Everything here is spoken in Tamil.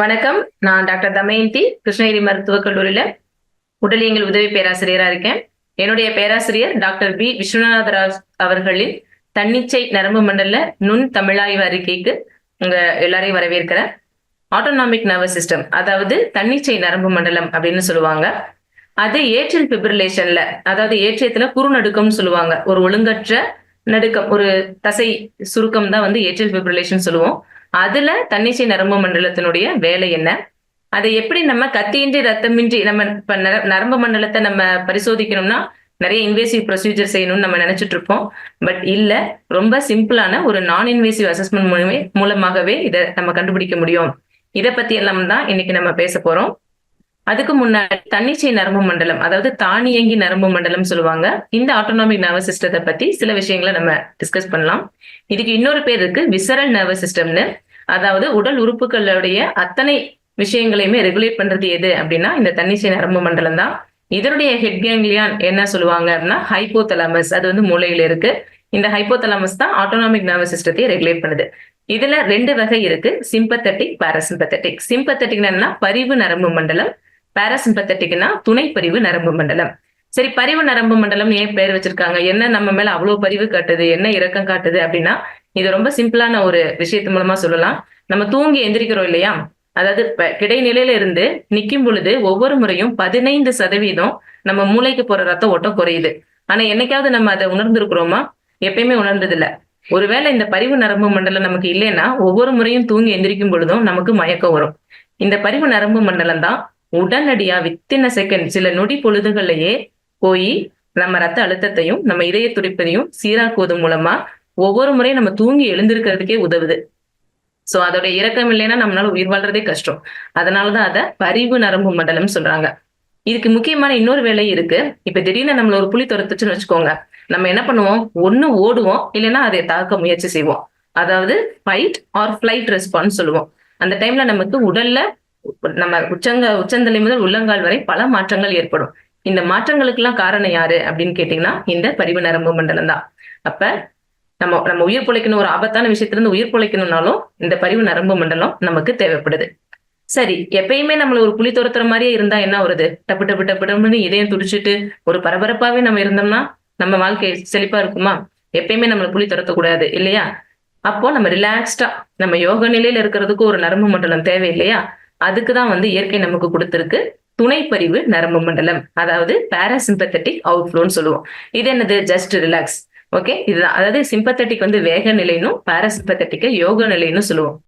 வணக்கம். நான் டாக்டர் தமயந்தி கிருஷ்ணகிரி மருத்துவக் கல்லூரியில உடலியங்கள் உதவி பேராசிரியரா இருக்கேன். என்னுடைய பேராசிரியர் டாக்டர் பி விஸ்வநாதராஜ் அவர்களின் தன்னிச்சை நரம்பு மண்டல நுண் தமிழாய்வு அறிக்கைக்கு உங்க எல்லாரையும் வரவேற்கிறேன். ஆட்டோனாமிக் நர்வஸ் சிஸ்டம் அதாவது தன்னிச்சை நரம்பு மண்டலம் அப்படின்னு சொல்லுவாங்க. அது ஏற்றில் பிப்ரிலேஷன்ல அதாவது ஏற்றியத்துல குறுநடுக்கம்னு சொல்லுவாங்க. ஒரு ஒழுங்கற்ற நடுக்கம் ஒரு தசை சுருக்கம் தான் வந்து ஏற்றில் பிப்ரிலேஷன் சொல்லுவோம். அதுல தன்னிச்சை நரம்பு மண்டலத்தினுடைய வேலை என்ன? அதை எப்படி நம்ம கத்தியின்றி ரத்தமின்றி நம்ம இப்ப நரம்பு மண்டலத்தை நம்ம பரிசோதிக்கணும்னா நிறைய இன்வேசிவ் ப்ரொசீஜர் செய்யணும்னு நம்ம நினைச்சிட்டு இருப்போம். பட் இல்ல ரொம்ப சிம்பிளான ஒரு நான் இன்வேசிவ் அசஸ்மெண்ட் மூலமே மூலமாகவே இதை நம்ம கண்டுபிடிக்க முடியும். இதை பத்தி எல்லாம் தான் இன்னைக்கு நம்ம பேச போறோம். அதுக்கு முன்னாடி தன்னிச்சை நரம்பு மண்டலம் அதாவது தானியங்கி நரம்பு மண்டலம் சொல்லுவாங்க. இந்த ஆட்டோனாமிக் நர்வஸ் சிஸ்டத்தை பத்தி சில விஷயங்களை நம்ம டிஸ்கஸ் பண்ணலாம். இதுக்கு இன்னொரு பேர் இருக்கு விசரல் நர்வஸ் சிஸ்டம்னு அதாவது உடல் உறுப்புகளுடைய அத்தனை விஷயங்களையுமே ரெகுலேட் பண்றது எது அப்படின்னா இந்த தன்னிச்சை நரம்பு மண்டலம் தான். இதனுடைய ஹெட் கேங்லியான் என்ன சொல்லுவாங்க அப்படின்னா ஹைப்போதலாமஸ் அது வந்து மூளையில இருக்கு. இந்த ஹைப்போதலாமஸ் தான் ஆட்டோனாமிக் நர்வஸ் சிஸ்டத்தையே ரெகுலேட் பண்ணுது. இதுல ரெண்டு வகை இருக்கு. சிம்பத்தட்டிக் பாராசிம்பத்தட்டிக் சிம்பத்தட்டிக்னா என்னன்னா பரிவு நரம்பு மண்டலம். பாராசிம்பத்தட்டிக்னா துணை பரிவு நரம்பு மண்டலம். சரி பரிவு நரம்பு மண்டலம் ஏன் பேர் வச்சிருக்காங்க? என்ன நம்ம மேல அவ்வளவு பரிவு காட்டுது? என்ன இறக்கம் காட்டுது அப்படின்னா இது ரொம்ப சிம்பிளான ஒரு விஷயத்து மூலமா சொல்லலாம். நம்ம தூங்கி எந்திரிக்கிறோம் இல்லையா? அதாவது கிடைநிலையில இருந்து நிக்கும் பொழுது ஒவ்வொரு முறையும் பதினைந்து சதவீதம் நம்ம மூளைக்கு போற ரத்த ஓட்டம் குறையுது. ஆனா என்னைக்காவது நம்ம அதை உணர்ந்திருக்கிறோமா? எப்பயுமே உணர்ந்தது இல்ல ஒருவேளை இந்த பரிவு நரம்பு மண்டலம் நமக்கு இல்லைன்னா ஒவ்வொரு முறையும் தூங்கி எந்திரிக்கும் பொழுதும் நமக்கு மயக்கம் வரும். இந்த பரிவு நரம்பு மண்டலம் தான் உடனடியா வித்தின செகண்ட் சில நொடி பொழுதுகள்லயே போய் நம்ம ரத்த அழுத்தத்தையும் நம்ம இதய துடிப்பதையும் சீராக்குவது மூலமா ஒவ்வொரு முறையும் நம்ம தூங்கி எழுந்திருக்கிறதுக்கே உதவுது. சோ அதோட இறக்கம் இல்லைன்னா நம்மளால உயிர் வாழ்றதே கஷ்டம். அதனாலதான் அதை பரிவு நரம்பு மண்டலம் சொல்றாங்க. இதுக்கு முக்கியமான இன்னொரு வேலை இருக்கு. இப்ப திடீர்னு நம்மள ஒரு புலி துரத்துச்சுன்னு வச்சுக்கோங்க. நம்ம என்ன பண்ணுவோம்? ஒண்ணு ஓடுவோம். இல்லைன்னா அதை தாக்க முயற்சி செய்வோம். அதாவது ஃபைட் ஆர் ஃபிளைட் ரெஸ்பான்ஸ் சொல்லுவோம். அந்த டைம்ல நமக்கு உடல்ல நம்ம உச்சங்க உச்சந்தலை முதல் உள்ளங்கால் வரை பல மாற்றங்கள் ஏற்படும். இந்த மாற்றங்களுக்கெல்லாம் காரணம் யாரு அப்படின்னு கேட்டீங்கன்னா இந்த பரிவு நரம்பு மண்டலம் தான். அப்ப நம்ம நம்ம உயிர் பிழைக்கணும் ஒரு ஆபத்தான விஷயத்திலிருந்து உயிர் பிழைக்கணும்னாலும் இந்த பரிவு நரம்பு மண்டலம் நமக்கு தேவைப்படுது. சரி எப்பயுமே நம்மள ஒரு புலி துரத்துற மாதிரியே இருந்தா என்ன வருது டப்பு டப்பு டப்பு டப்புன்னு இதயம் துடிச்சிட்டு ஒரு பரபரப்பாவே நம்ம இருந்தோம்னா நம்ம வாழ்க்கை செழிப்பா இருக்குமா? எப்பயுமே நம்மள புளி துரத்தக்கூடாது இல்லையா? அப்போ நம்ம ரிலாக்ஸ்டா நம்ம யோக நிலையில இருக்கிறதுக்கு ஒரு நரம்பு மண்டலம் தேவை இல்லையா? அதுக்குதான் வந்து இயற்கை நமக்கு குடுத்திருக்கு துணை பரிவு நரம்பு மண்டலம். அதாவது பாராசிம்பத்தட்டிக் அவுட்ஃப்ளோன்னு சொல்லுவோம். இது என்னது? ஜஸ்ட் ரிலாக்ஸ் ஓகே இதுதான். அதாவது சிம்பத்தட்டிக் வந்து வேக நிலைனும் பாராசிம்பத்தட்டிக்க யோக நிலைன்னு சொல்லுவோம்.